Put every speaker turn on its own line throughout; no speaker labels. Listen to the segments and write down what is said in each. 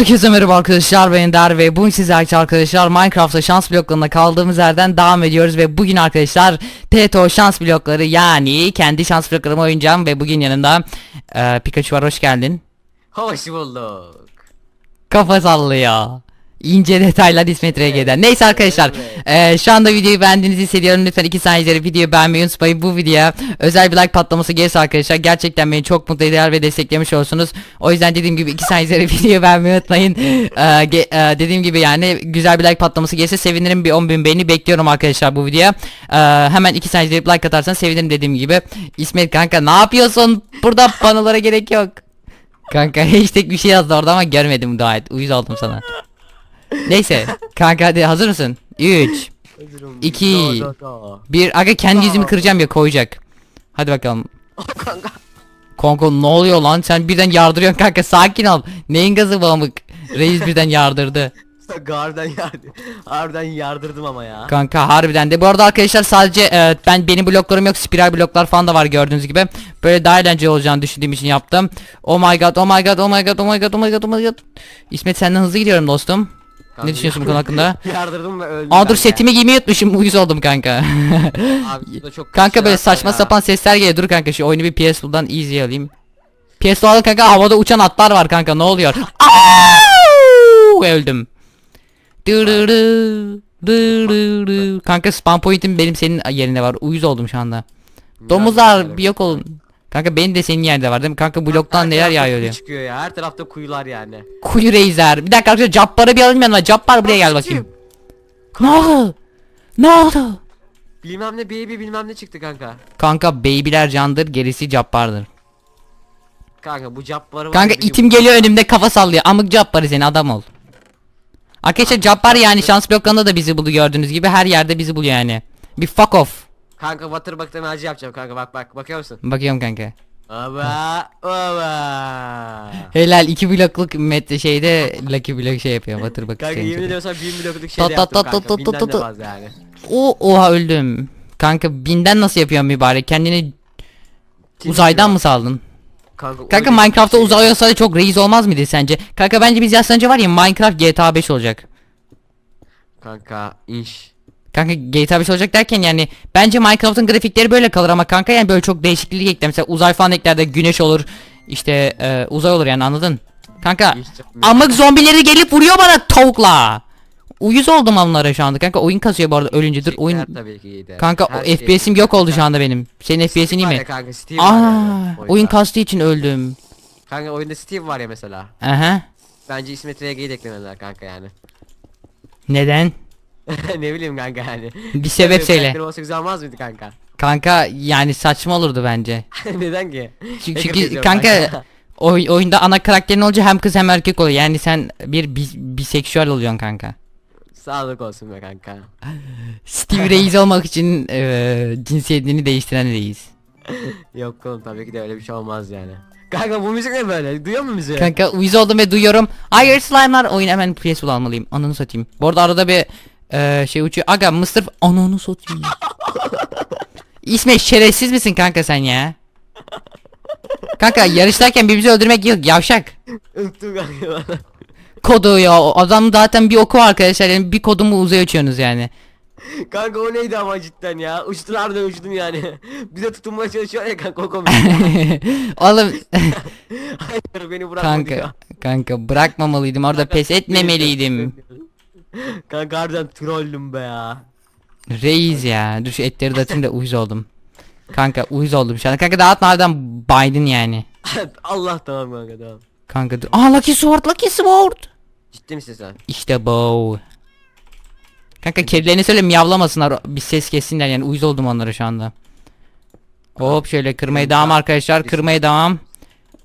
Herkese merhaba arkadaşlar ben Der ve bugün sizlerle arkadaşlar Minecraft'ta şans bloklarında kaldığımız yerden devam ediyoruz ve bugün arkadaşlar Teto şans blokları yani kendi şans bloklarımı oynayacağım ve bugün yanında e, Pikachu var hoş geldin
Hoş bulduk.
Kafa sallıyor İnce detaylar İsmet RG'den. Neyse arkadaşlar
Evet.
e, şu anda videoyu beğendiğinizi hissediyorum. Lütfen 2 saniyeleri videoyu beğenmeyi unutmayın. Bu videoya özel bir like patlaması gelirse arkadaşlar gerçekten beni çok mutlu eder ve desteklemiş olursunuz. O yüzden dediğim gibi 2 saniyeleri videoyu beğenmeyi unutmayın. E, ge- e, dediğim gibi yani güzel bir like patlaması gelirse sevinirim. Bir 10.000 beğeni bekliyorum arkadaşlar bu videoya. E, hemen 2 saniyeleri like atarsan sevinirim dediğim gibi. İsmet kanka ne yapıyorsun? Burada panolara gerek yok. Kanka hashtag bir şey yazdı orada ama görmedim daha et. Uyuz oldum sana. Neyse kanka hadi hazır mısın? 3
Hazırım.
İki.
Da, da, da.
Bir aga kendi yüzümü kıracağım ya koyacak. Hadi bakalım.
Kanka.
Konko ne oluyor lan sen birden yardırıyorsun kanka sakin ol. Neyin gazı bağımık? Reis birden yardırdı.
Garden yardı. Harbiden yardırdım ama ya.
Kanka harbiden de bu arada arkadaşlar sadece e, ben benim bloklarım yok spiral bloklar falan da var gördüğünüz gibi. Böyle daha eğlenceli olacağını düşündüğüm için yaptım. Oh my god oh my god oh my god oh my god oh my god oh my god. İsmet senden hızlı gidiyorum dostum.
Kanka,
Ne düşünüyorsun bu konu hakkında?
Yardırdım ve öldüm.
Aa dur setimi giymeyi unutmuşum uyuz oldum kanka.
Abi bu da çok
kanka böyle saçma sapan sesler geliyor dur kanka şu oyunu bir PS4'dan easy alayım. PS4 aldım kanka havada uçan atlar var kanka ne oluyor? Aaaaaaah! Öldüm. Dırırı, dırırı. Kanka spawn point'im benim senin yerinde var. Uyuz oldum şu anda. Domuzlar bir yok olun. Kanka benim de senin yerde var değil mi? Kanka bloktan
Her
neler
tarafta
yağıyor
kuyu
diyor.
çıkıyor ya. Her tarafta kuyular yani.
Kuyu Razer. Bir dakika arkadaşlar Cabbar'ı bir alayım yanıma. Cabbar buraya gel bakayım. Ne oldu? Ne oldu?
Bilmem ne baby bilmem ne çıktı kanka.
Kanka babyler candır gerisi Cabbar'dır.
Kanka bu capları var
Kanka
ya,
itim geliyor önümde kafa sallıyor. Amık Cabbar'ı seni adam ol. Arkadaşlar Cabbar yani şans bloklarında da bizi buldu gördüğünüz gibi her yerde bizi buluyor yani. Bir fuck off.
Kanka Waterbuck'tan acı yapacağım kanka bak bak bakıyor musun?
Bakıyorum kanka.
Aba aba.
Helal iki blokluk metre şeyde Lucky blok şey yapıyor. Batır bak.
Kanka
seni
yemin
çok-
ediyorsam 1000 blokluk şey
Ta
de
ta
yaptım kanka.
ta
Binden
ta
de
ta.
fazla yani.
O oha öldüm. Kanka binden nasıl yapıyorsun mübarek? Kendini uzaydan mı saldın?
Kanka,
Kanka
öyle
Minecraft'ta
şey.
uzay olsa da çok reis olmaz mıydı sence? Kanka bence biz yaşlanınca var ya Minecraft GTA 5 olacak.
Kanka inş.
Kanka GTA 5 olacak derken yani bence Minecraft'ın grafikleri böyle kalır ama kanka yani böyle çok değişiklik ekler. Mesela uzay falan eklerde güneş olur. işte e, uzay olur yani anladın? Kanka amık zombileri gelip vuruyor bana tavukla. Uyuz oldum onlara şu anda kanka oyun kasıyor bu arada ölünce dur oyun. Kanka o
şey
FPS'im yok oldu şu anda benim. Senin FPS'in iyi mi?
Kanka
Aa, oyun kastığı için öldüm.
Kanka oyunda Steve var ya mesela.
Aha.
Bence İsmet RG'yi de kanka yani.
Neden?
ne bileyim kanka yani.
Bir sebep söyle.
karakteri olsa güzel olmaz mıydı kanka?
Kanka yani saçma olurdu bence.
Neden ki?
Çünkü,
Hacker
çünkü
geziyorum
kanka oy, oyunda ana karakterin olunca hem kız hem erkek oluyor. Yani sen bir bi, biseksüel oluyorsun kanka.
Sağlık olsun be kanka.
Steve Reis olmak için e, cinsiyetini değiştiren reis.
Yok oğlum tabii ki de öyle bir şey olmaz yani. Kanka bu müzik ne böyle? Duyuyor musun müziği?
Kanka uyuz oldum ve duyuyorum. Hayır slime'lar oyun hemen PS almalıyım. Ananı satayım. Bu arada arada bir e, şey uçuyor. Aga Mr. Ananı satayım. İsmet şerefsiz misin kanka sen ya? Kanka yarışlarken birbirimizi öldürmek yok yavşak.
Unuttum kanka bana.
Kodu ya o adam zaten bir oku arkadaşlar yani bir kodumu uzay açıyorsunuz yani.
Kanka o neydi ama cidden ya? Uçtular da uçtum yani. Bir de tutunmaya çalışıyor ya kanka o komik.
Oğlum
Hayır beni bırakma diyor.
kanka kanka bırakmamalıydım orada pes etmemeliydim.
Kanka harbiden trolldüm be ya.
Reis ya dur şu etleri de atayım da uyuz oldum. Kanka uyuz oldum şu an. Kanka dağıtma harbiden Biden yani.
Allah tamam kanka tamam.
Kanka dur. Aa Lucky Sword Lucky Sword.
Ciddi misin sen?
İşte bu. Kanka kedilerine söyle miyavlamasınlar bir ses kessinler yani uyuz oldum onlara şu anda. Hop şöyle kırmaya devam arkadaşlar kırmaya devam.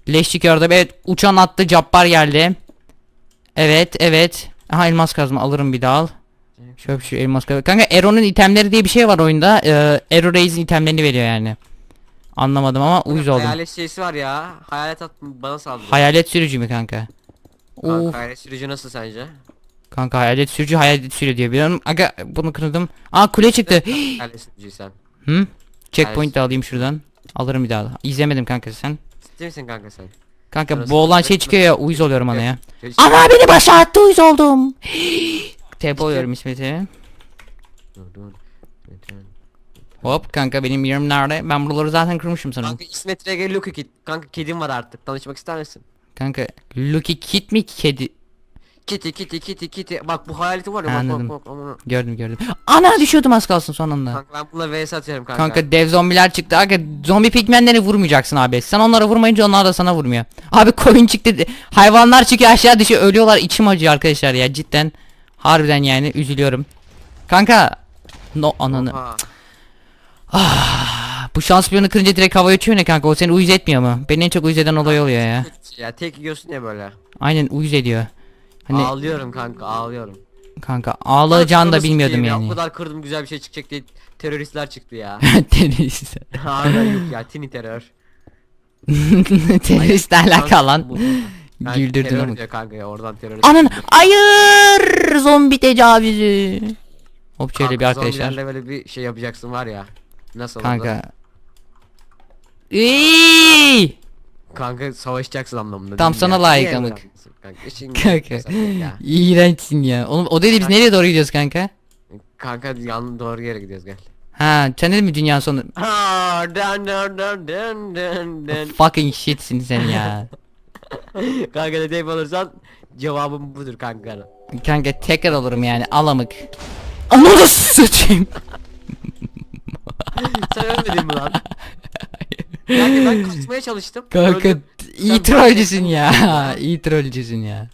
Leş çıkıyor orada evet uçan attı cabbar geldi. Evet evet. Aha elmas kazma alırım bir daha al. Şöyle şu elmas kazma. Kanka Ero'nun itemleri diye bir şey var oyunda. Ee, Ero Reis'in itemlerini veriyor yani. Anlamadım ama uyuz oldum.
Hayalet şeysi var ya. Hayalet at bana saldırıyor.
Hayalet sürücü mü kanka?
Kanka
Of.
hayalet sürücü nasıl sence?
Kanka hayalet sürücü hayalet sürüyor diyor. Bir aga bunu kırdım. Aa kule çıktı.
hayalet sürücüyü sen.
Hı? Checkpoint de alayım şuradan. Alırım bir daha. İzlemedim kanka sen.
Ciddi misin kanka sen?
Kanka
Arası
bu olan şey çıkıyor ya uyuz oluyorum ona ya. Ana beni başa attı uyuz oldum. Tepe oluyorum İsmet'e.
Dur, dur. Lütfen.
Hop kanka benim yerim nerede? Ben buraları zaten kırmışım sana.
Kanka İsmet Rege Lucky Kid. Kanka kedim var artık. Tanışmak ister misin?
Kanka Lucky Kit mi kedi?
Kitty kitty kitty kitty. Bak bu hayaleti var ya bak
Anladım.
bak bak. Aman.
Gördüm gördüm. Ana düşüyordum az kalsın son anda.
Kanka ben bununla vs atıyorum kanka.
Kanka dev zombiler çıktı. Kanka zombi pigmenleri vurmayacaksın abi. Sen onlara vurmayınca onlar da sana vurmuyor. Abi koyun çıktı. Hayvanlar çıkıyor aşağı düşüyor. Ölüyorlar. İçim acıyor arkadaşlar ya cidden. Harbiden yani üzülüyorum. Kanka. No ananı.
Oha.
Bu şans piyonu kırınca direkt havaya uçuyor ne kanka? O seni uyuz etmiyor mu? Beni en çok uyuz eden olay oluyor ya.
Ya tek yiyorsun ya böyle.
Aynen uyuz ediyor. Hani
Ağlıyorum kanka ağlıyorum.
kanka ağlayacağını da bilmiyordum
diyeyim ya,
yani.
O kadar kırdım güzel bir şey çıkacak diye teröristler çıktı ya.
Terörist.
Harbiden yok ya tini terör.
Teröristle alakalı lan.
Yani
Güldürdün
terör
ama.
diyor kanka ya oradan terörist.
Anan hayır zombi tecavüzü. Hop şöyle bir
Kanka,
arkadaşlar.
zombilerle böyle bir şey yapacaksın var ya. Nasıl oldu?
Kanka. Iiii!
Kanka savaşacaksın anlamında.
Tam
değil
sana
ya?
layık
Niye
amık.
evlenmiyorsun Kanka, işin
Kanka.
De ya.
İğrençsin ya. Oğlum o dedi biz nereye doğru gidiyoruz kanka?
Kanka yan doğru yere gidiyoruz gel.
Ha sen dedin mi dünyanın sonu?
Ha, dun dun dun dun dun dun.
Fucking shitsin sen ya.
kanka ne deyip alırsan cevabım budur kanka.
kanka tekrar olurum yani alamık. Ananı sıçayım.
Sen ölmedin mi lan? Kanka ben kaçmaya çalıştım.
Kanka
öldüm.
iyi
Sen
trollcüsün ya. iyi trollcüsün ya.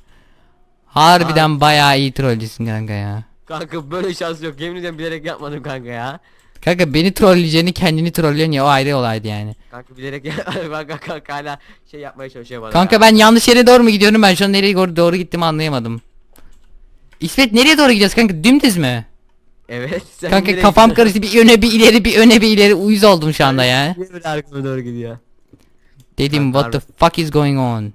Harbiden bayağı iyi trollcüsün kanka ya.
Kanka böyle şans yok. Yemin ediyorum bilerek yapmadım kanka ya.
Kanka beni trolleyeceğini kendini trollüyorsun ya o ayrı olaydı yani.
Kanka bilerek kanka, kanka hala şey yapmaya çalışıyor bana.
Kanka
ya.
ben yanlış yere doğru mu gidiyorum ben şu an nereye doğru, doğru gittiğimi anlayamadım. İsmet nereye doğru gidiyoruz kanka dümdüz mü?
Evet. Sen
Kanka
nereye
kafam karıştı bir öne bir ileri bir öne bir ileri uyuz oldum şu anda ya.
Niye böyle arkama doğru gidiyor?
Dedim what the fuck is going on?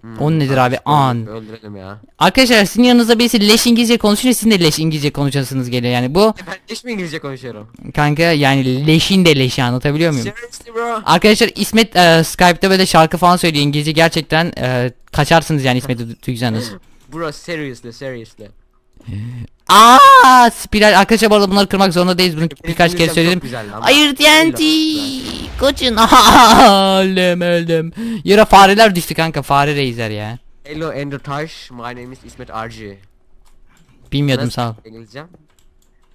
Hmm,
O nedir abi?
işte
An.
Öldürelim ya.
Arkadaşlar sizin yanınızda birisi leş İngilizce konuşunca sizin de leş İngilizce konuşasınız geliyor yani bu
Ben hiç mi İngilizce konuşuyorum?
kanka yani leşin de leşi anlatabiliyor muyum?
Seriously bro.
Arkadaşlar İsmet e, Skype'da böyle şarkı falan söylüyor İngilizce gerçekten e, kaçarsınız yani İsmet'i du- duysanız.
Bro seriously seriously.
Aa spiral arkadaşlar bu arada bunları kırmak zorunda değiliz bunu birkaç kez
İngilizcem
söyledim. Hayır TNT kaçın öldüm öldüm. Yere fareler düştü kanka fare reisler ya.
Hello Ender Taş. My name is İsmet RG.
Bilmiyordum sağ ol.
İngilizce.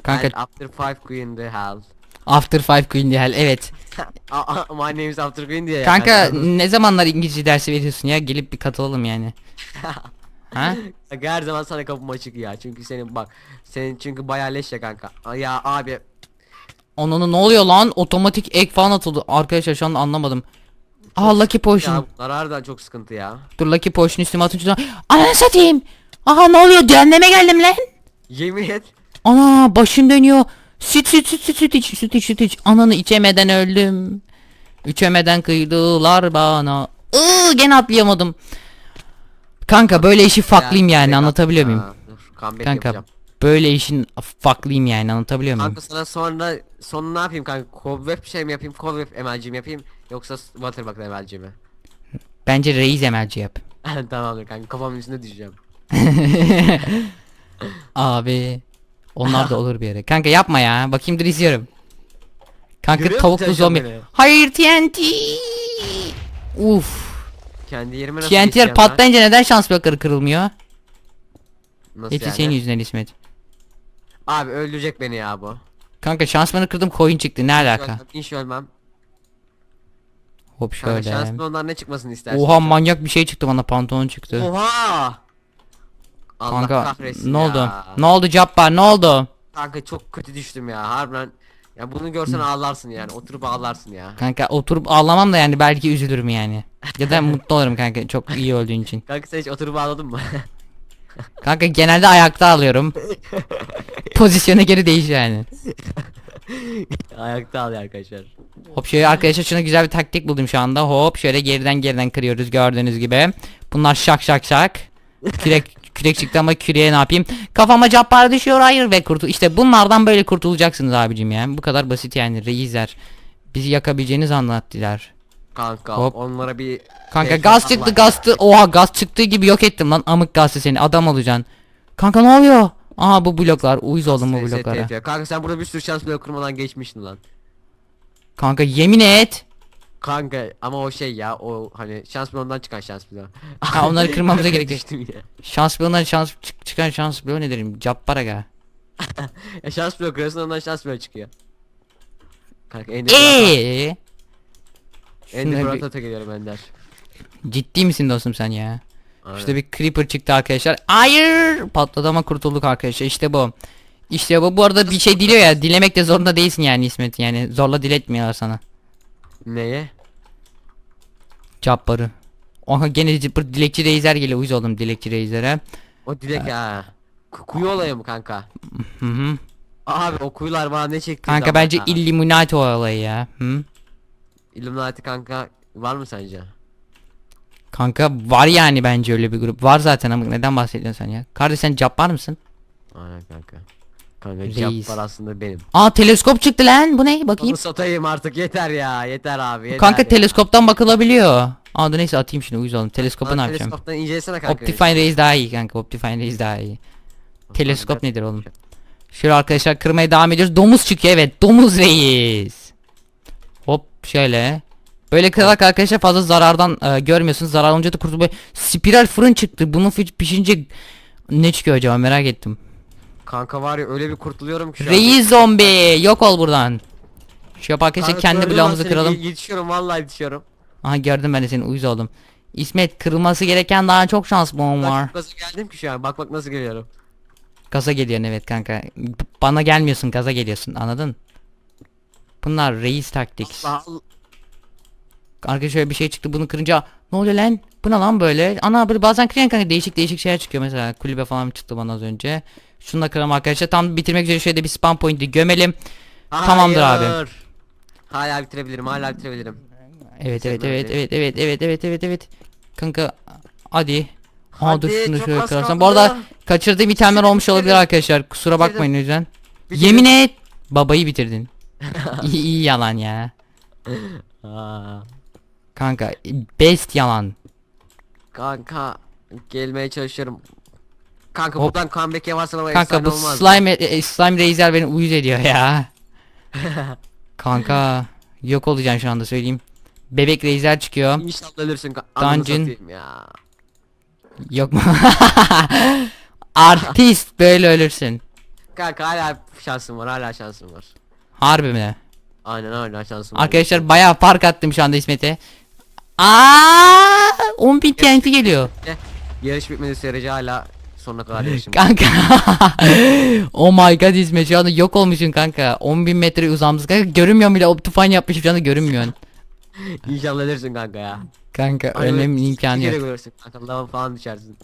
Kanka
And after five queen the hell.
After Five Queen hell evet.
My name is after queen diye.
Kanka
yani.
ne zamanlar İngilizce dersi veriyorsun ya gelip bir katılalım yani. ha?
Kanka her zaman sana kapım açık ya. Çünkü senin bak. Senin çünkü bayağı leş ya kanka. Ya abi.
Onun ne oluyor lan? Otomatik ek falan atıldı. Arkadaşlar şu an anlamadım. Aa Lucky Potion.
Ya bunlar harbiden çok sıkıntı ya.
Dur Lucky Potion üstüme atınca Ananı satayım. Aha ne oluyor? Cehenneme geldim lan.
Yemin et.
Ana başım dönüyor. Süt süt süt süt süt iç süt iç süt iç. Ananı içemeden öldüm. İçemeden kıydılar bana. Iıı gene atlayamadım. Kanka böyle işi faklıyım
Ya,
yani anlatabiliyor
at-
muyum?
Ha, Dur comeback
Kanka
yapacağım.
böyle işin faklıyım yani anlatabiliyor muyum?
Kanka sana sonra son ne yapayım kanka? Cobweb şey mi yapayım? Cobweb emelci mi yapayım? Yoksa Waterbuck emelci mi?
Bence reis emelci yap.
Tamamdır kanka kafamın üstüne düşeceğim.
Abi. Onlar da olur bir yere. Kanka yapma ya. Bakayım dur izliyorum. Kanka
Görüyor musun
tavuklu
sen şu an
zombi.
beni?
Hayır TNT. Uf.
Kendi yerime nasıl
TNT'ler
geçeceğim lan?
patlayınca neden şans blokları kırılmıyor?
Nasıl
Hepsi
yani?
senin yüzünden İsmet.
Abi öldürecek beni ya bu.
Kanka şansmanı kırdım coin çıktı ne alaka?
Ölmem, hiç ölmem.
Hop
Kanka
şöyle.
şanslı ondan ne çıkmasını istersin?
Oha manyak bir şey çıktı bana pantolon çıktı.
Oha! Allah
Kanka
kahretsin
ne oldu? Ne oldu Cabbar ne oldu?
Kanka çok kötü düştüm ya harbiden. Ya bunu görsen ağlarsın yani oturup ağlarsın ya.
Kanka oturup ağlamam da yani belki üzülürüm yani. Ya da mutlu olurum kanka çok iyi öldüğün için.
Kanka sen hiç oturup ağladın mı?
Kanka genelde ayakta alıyorum. Pozisyona geri değişiyor yani.
Ayakta ağlıyor arkadaşlar.
Hop şöyle arkadaşlar şuna güzel bir taktik buldum şu anda. Hop şöyle geriden geriden kırıyoruz gördüğünüz gibi. Bunlar şak şak şak. Kürek kürek çıktı ama küreğe ne yapayım? Kafama cappar düşüyor hayır ve kurtul. İşte bunlardan böyle kurtulacaksınız abicim ya. Bu kadar basit yani reisler. Bizi yakabileceğiniz anlattılar.
Kanka
Hop.
onlara bir
Kanka
Beş
gaz çıktı
var.
gaz Oha gaz çıktığı gibi yok ettim lan amık gazı seni adam olacaksın. Kanka ne oluyor? Aha bu bloklar uyuz oldum bu
SST
bloklara.
Kanka sen burada bir sürü şans blok kırmadan geçmiştin lan.
Kanka yemin et.
Kanka ama o şey ya o hani şans bloğundan çıkan şans bloğu.
Ha, onları kırmamıza gerek yok.
Düştüm.
Şans bloğundan şans çık- çıkan şans bloğu ne derim? Cappar aga.
Ya şans bloğu kırıyorsun ondan şans bloğu çıkıyor. Kanka
Eee?
Ender
Şuna bir-
Fırat'a geliyorum Ender.
Ciddi misin dostum sen ya?
Aynen.
İşte bir creeper çıktı arkadaşlar. Hayır! Patladı ama kurtulduk arkadaşlar. İşte bu. İşte bu. Bu arada bir şey diliyor ya. Dilemek de zorunda değilsin yani İsmet. Yani zorla diletmiyorlar sana.
Neye?
Cabbarı. Oha gene zıpır dilekçi reizer geliyor. Uyuz oldum dilekçi reizlere.
O dilek ha. Ku- Kuyu olayı mı kanka?
Hı hı.
Abi o kuyular bana ne çekti?
Kanka bence Illuminati olayı ya. Hı?
Illuminati kanka var mı sence?
Kanka var yani bence öyle bir grup. Var zaten ama neden bahsediyorsun sen ya? Kardeş sen cabbar mısın?
Aynen kanka. Kanka
Reis.
Cabbar aslında benim.
Aa teleskop çıktı lan. Bu ne? Bakayım.
Onu satayım artık yeter ya yeter abi yeter
Kanka
ya.
teleskoptan bakılabiliyor. Aa dur neyse atayım şunu uyuz oldum. Teleskopa ne yapacağım?
Teleskoptan incelesene kanka.
Optifine Raise daha iyi kanka. Optifine Raise daha iyi. Teleskop nedir oğlum? Şöyle arkadaşlar kırmaya devam ediyoruz. Domuz çıkıyor evet. Domuz reis. Şöyle. Böyle kırarak arkadaşlar fazla zarardan e, görmüyorsunuz. Zarar olunca da kurtuluyor. Spiral fırın çıktı. Bunu pişince ne çıkıyor acaba merak ettim.
Kanka var ya öyle bir kurtuluyorum ki şu.
Reis zombi. Yok ol buradan. Şu yap arkadaşlar
Kanka
kendi
gördüm
bloğumuzu
lan seni,
kıralım.
ye- Yetişiyorum vallahi yetişiyorum.
Aha gördüm ben de seni uyuz oldum. İsmet kırılması gereken daha çok şans bomb var.
Bak nasıl geldim ki şu an bak bak nasıl geliyorum.
Gaza geliyorsun evet kanka. B- Bana gelmiyorsun gaza geliyorsun anladın? Bunlar reis taktik. Arkadaşlar şöyle bir şey çıktı bunu kırınca ne oluyor lan? Bu ne lan böyle? Ana böyle bazen kırıyorsun kanka değişik değişik şeyler çıkıyor mesela kulübe falan çıktı bana az önce. Şunu da kıralım arkadaşlar tam bitirmek üzere şöyle bir spam point'i gömelim. Tamamdır abi.
Hayır. Hala bitirebilirim hala bitirebilirim.
Evet evet evet evet evet evet evet evet evet. Kanka hadi. Aa dur şunu şöyle kırarsam. Bu arada kaçırdığım itemler olmuş olabilir arkadaşlar. Kusura bakmayın o yüzden.
Bitirdim.
Yemin et. Babayı bitirdin. iyi, iyi yalan ya.
Aa,
Kanka best yalan.
kanka gelmeye çalışıyorum. Kanka
Hop.
buradan comeback yaparsan ama
Kanka
efsane
bu
olmaz.
slime e, e, slime Razer beni uyuz ediyor ya. Kanka yok olacaksın şu anda söyleyeyim. Bebek Razer çıkıyor.
İnşallah ölürsün. ka- Ananı
Dungeon.
satayım ya.
Yok mu? Artist böyle ölürsün.
Kanka hala şansım var hala şansım var.
Harbi mi?
Aynen hala şansım.
Arkadaşlar bayağı fark attım şu anda İsmet'e. Aa, 10 bin TNT geliyor.
Yarış bitmedi sürece hala sonuna kadar yarışım.
Kanka. oh my god İsmet şu anda yok olmuşsun kanka. 10 bin metre uzamsız kanka. Görünmüyorum bile Optifine yapmışım şu anda görünmüyorsun.
İnşallah ölürsün kanka ya.
Kanka
Hani
ölmemin
böyle
imkanı yok.
görürsün kanka falan düşersin.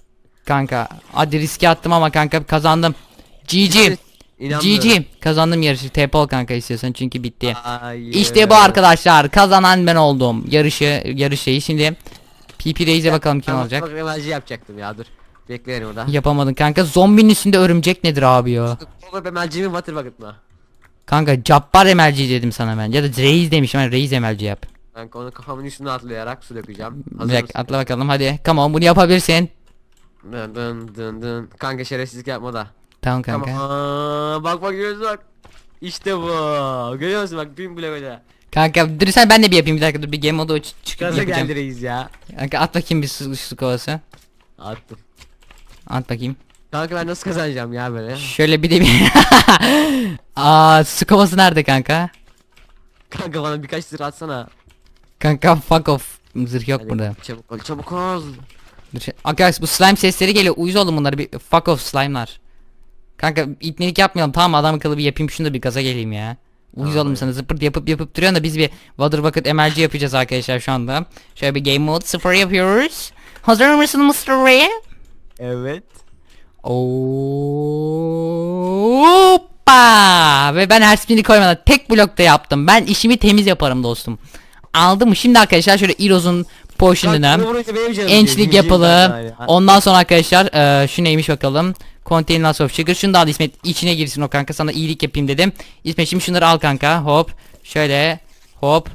Kanka hadi riske attım ama kanka kazandım. GG.
İnanmıyorum.
GG. Kazandım yarışı. TP ol kanka istiyorsan çünkü bitti.
Hayır.
İşte bu arkadaşlar. Kazanan ben oldum. Yarışı yarış şeyi. Şimdi PP Reis'e bakalım kim olacak.
Bak yapacaktım ya dur. Bekleyin orada.
Yapamadın kanka. Zombinin üstünde örümcek nedir abi ya?
Olur emoji'mi batır bakıtma.
Kanka Cabbar MLG dedim sana ben. Ya da Reis demişim ben Reis MLG yap.
Kanka onu kafamın üstüne atlayarak su dökeceğim. Hazır
dakika
mısın?
atla bakalım hadi. Come on bunu yapabilirsin.
Dın dın dın dın. Kanka şerefsizlik yapma da.
Tamam kanka.
Tamam. Bak bak görüyorsun bak. İşte bu. Görüyor musun bak bin bile böyle.
Kanka dur sen ben de bir yapayım bir dakika dur bir game modu çıkıp
Gaza
yapacağım.
geldi reis ya.
Kanka at bakayım bir su, su kovası.
Attım.
At bakayım.
Kanka ben nasıl kazanacağım ya böyle?
Şöyle bir de bir... Aa su kovası nerede kanka?
Kanka bana birkaç zırh atsana.
Kanka fuck off. Zırh yok
Hadi,
burada.
Çabuk ol çabuk ol.
Dur şey- Arkadaş bu slime sesleri geliyor. Uyuz oldum bunları bir fuck off slime'lar. Kanka itnelik yapmayalım tamam adam akıllı bir yapayım şunu da bir gaza geleyim ya. Uyuz
Tamam,
oldum sana zıpırt yapıp yapıp duruyorsun da biz bir Water Bucket MLG yapacağız arkadaşlar şu anda. Şöyle bir game mode 0 yapıyoruz. Hazır mısın Mr. Ray?
Evet.
Hoppa! Ve ben her spin'i koymadan tek blokta yaptım. Ben işimi temiz yaparım dostum. Aldım mı? Şimdi arkadaşlar şöyle Iros'un potion'ını ençlik yapılı. Ondan sonra arkadaşlar eee, şu neymiş bakalım. Contain lots of sugar. Şunu da al İsmet içine girsin o kanka sana iyilik yapayım dedim. İsmet şimdi şunları al kanka. Hop. Şöyle. Hop.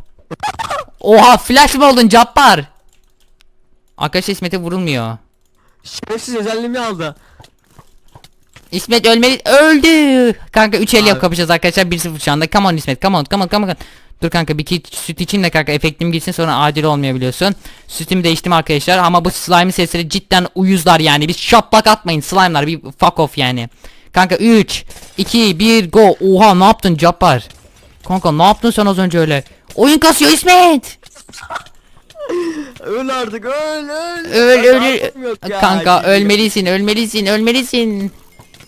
Oha flash mı oldun Cabbar? Arkadaşlar İsmet'e vurulmuyor.
Şerefsiz özelliğimi aldı.
İsmet ölmeli öldü. Kanka 3 el yap
Abi.
kapışacağız arkadaşlar 1-0 şu anda. Come on İsmet come on come on come on. Dur kanka bir kit süt içeyim de kanka efektim gitsin sonra adil olmuyor biliyorsun. Sütümü değiştim arkadaşlar ama bu slime sesleri cidden uyuzlar yani. Bir şaplak atmayın slime'lar bir fuck off yani. Kanka 3 2 1 go. Oha ne yaptın Cabbar? Kanka ne yaptın sen az önce öyle? Oyun kasıyor İsmet.
Öl artık öl öl.
Öl öl.
ya.
Kanka ölmelisin ölmelisin ölmelisin.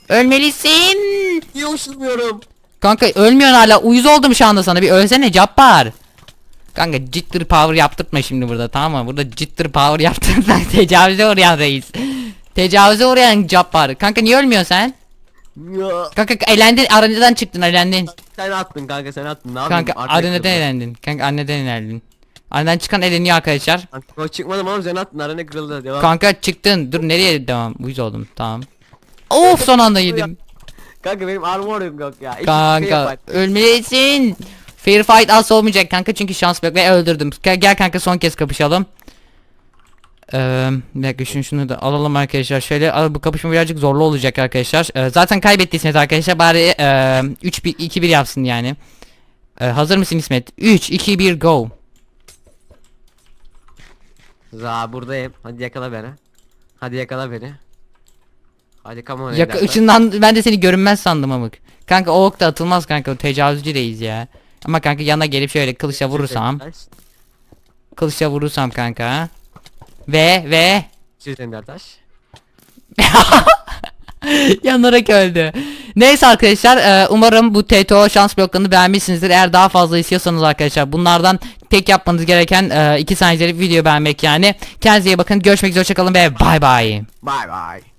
Ölmelisin.
Niye uçurmuyorum?
Kanka ölmüyorsun hala uyuz oldum şu anda sana bir ölsene Cabbar. Kanka jitter power yaptırtma şimdi burada tamam mı? Burada jitter power yaptırtma tecavüze uğrayan reis. Tecavüze uğrayan Cabbar. Kanka niye ölmüyorsun sen?
Ya.
Kanka elendin arenadan çıktın elendin.
Sen attın kanka sen attın. Ne?
Kanka arenadan elendin. Kanka arenadan elendin. Arenadan çıkan eleniyor arkadaşlar.
Kanka çıkmadım oğlum sen attın arena kırıldı devam.
Kanka çıktın. Dur nereye devam? Uyuz oldum. Tamam. Of son anda yedim.
Kanka benim armorum yok ya. İki şey
Kanka
var.
ölmelisin. Fair fight asla olmayacak kanka çünkü şans yok ve öldürdüm. Gel, gel kanka son kez kapışalım. Ee, bir dakika şunu şunu da alalım arkadaşlar. Şöyle al, bu kapışma birazcık zorlu olacak arkadaşlar. Ee, zaten kaybettiyseniz arkadaşlar bari e, 3 1 2 1 yapsın yani. Ee, hazır mısın İsmet? 3 2 1 go.
Za buradayım. Hadi yakala beni. Hadi yakala beni. Hadi come on.
Yaka
evlatlar.
ışından ben de seni görünmez sandım amık. Kanka o ok da atılmaz kanka tecavüzcü reis ya. Ama kanka yana gelip şöyle kılıçla vurursam. Kılıçla vurursam kanka. Ve ve
Çiz taş.
yanarak öldü. Neyse arkadaşlar e, umarım bu TTO şans bloklarını beğenmişsinizdir. Eğer daha fazla istiyorsanız arkadaşlar bunlardan tek yapmanız gereken 2 saniyelik video beğenmek yani. Kendinize iyi bakın. Görüşmek üzere hoşçakalın ve bay bay.
Bye bye.